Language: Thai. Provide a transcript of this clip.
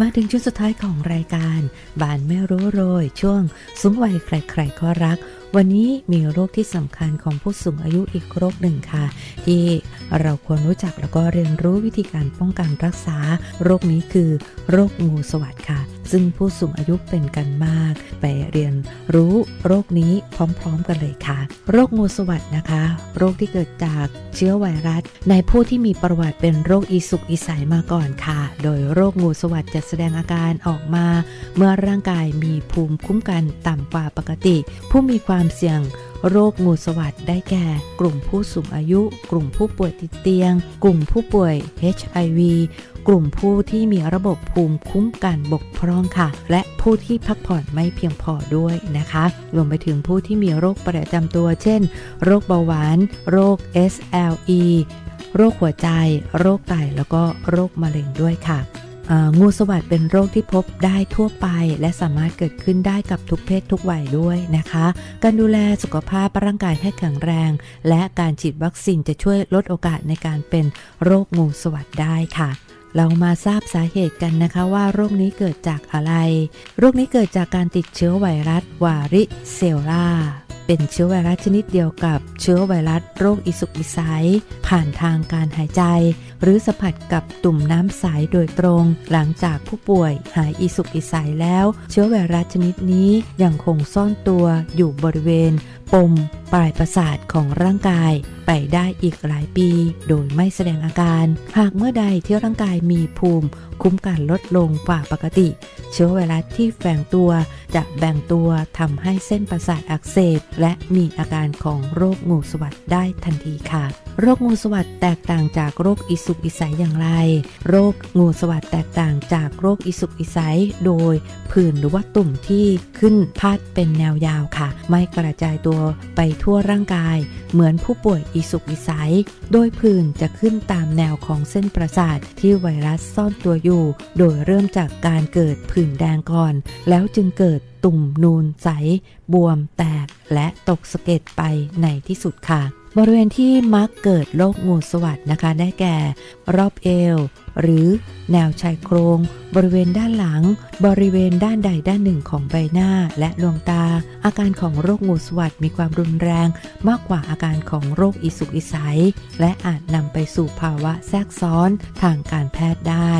มาถึงช่วงสุดท้ายของรายการ บานไม่รู้โรย ช่วงสูงวัยใครๆก็รัก วันนี้มีโรคที่สำคัญของผู้สูงอายุอีกโรคหนึ่งค่ะ ที่เราควรรู้จักแล้วก็เรียนรู้วิธีการป้องกันรักษา โรคนี้คือ โรคงูสวัสดค่ะ ซึ่งผู้สูงอายุเป็นกันมาก ไปเรียนรู้โรคนี้พร้อมๆกันเลยค่ะ โรคงูสวัสดนะคะ โรคที่เกิดจากเชื้อไวรัส ในผู้ที่มีประวัติเป็นโรคอีสุกอีใสมาก่อนค่ะ โดยโรคงูสวัสดจะแสดงอาการออกมา เมื่อร่างกายมีภูมิคุ้มกันต่ำกว่าปกติ ผู้มีความเสี่ยง โรคงูสวัสดได้แก่ กลุ่มผู้สูงอายุ กลุ่มผู้ป่วยติดเตียง กลุ่มผู้ป่วย HIV กลุ่มผู้ที่มีระบบภูมิคุ้มกันบกพร่องค่ะ และผู้ที่พักผ่อนไม่เพียงพอด้วยนะคะ รวมไปถึงผู้ที่มีโรคประจำตัว เช่น โรคเบาหวาน โรค SLE โรคหัวใจ โรคไต แล้วก็โรคมะเร็งด้วยค่ะ งูสวัสดเป็นโรคที่พบได้ทั่วไป และสามารถเกิดขึ้นได้กับทุกเพศทุกวัยด้วยนะคะ การดูแลสุขภาพร่างกายให้แข็งแรง และการฉีดวัคซีนจะช่วยลดโอกาสในการเป็นโรคงูสวัสดได้ค่ะเรามาทราบสาเหตุกันนะคะว่าโรคนี้เกิดจากอะไร โรคนี้เกิดจากการติดเชื้อไวรัสวาริเซลลา เป็นเชื้อไวรัสชนิดเดียวกับเชื้อไวรัสโรคอิสุกอิสัย ผ่านทางการหายใจ หรือสัมผัสกับตุ่มน้ำใสโดยตรง หลังจากผู้ป่วยหายอิสุกอิสัยแล้ว เชื้อไวรัสชนิดนี้ยังคงซ่อนตัวอยู่บริเวณ ปมปลายประสาทของร่างกายไปได้อีกหลายปี โดยไม่แสดงอาการ หากเมื่อใดที่ร่างกายมีภูมิ คุ้มกันลดลงกว่าปกติ เชื้อไวรัสที่แฝงตัวจะแบ่งตัวทำให้เส้นประสาทอักเสบและมีอาการของโรคงูสวัสดได้ทันทีค่ะ โรคงูสวัสด์แตกต่างจากโรคอิสุกอิสัยอย่างไร โรคงูสวัสด์แตกต่างจากโรคอิสุกอิสัย โดยผื่นหรือว่าตุ่มที่ขึ้นพาดเป็นแนวยาวค่ะ ไม่กระจายตัวไปทั่วร่างกาย เหมือนผู้ป่วยอิสุกอิสัย โดยผื่นจะขึ้นตามแนวของเส้นประสาทที่ไวรัสซ่อนตัวอยู่ โดยเริ่มจากการเกิดผื่นแดงก่อน แล้วจึงเกิดตุ่มนูนใส บวมแตกและตกสะเก็ดไปในที่สุดค่ะ บริเวณที่มักเกิดโรคงูสวัสดนะคะ ได้แก่ รอบเอว หรือแนวชายโครง บริเวณด้านหลัง บริเวณด้านใดด้านหนึ่งของใบหน้าและดวงตา อาการของโรคงูสวัสดมีความรุนแรง มากกว่าอาการของโรคอิสุกอิสัย และอาจนำไปสู่ภาวะแทรกซ้อนทางการแพทย์ได้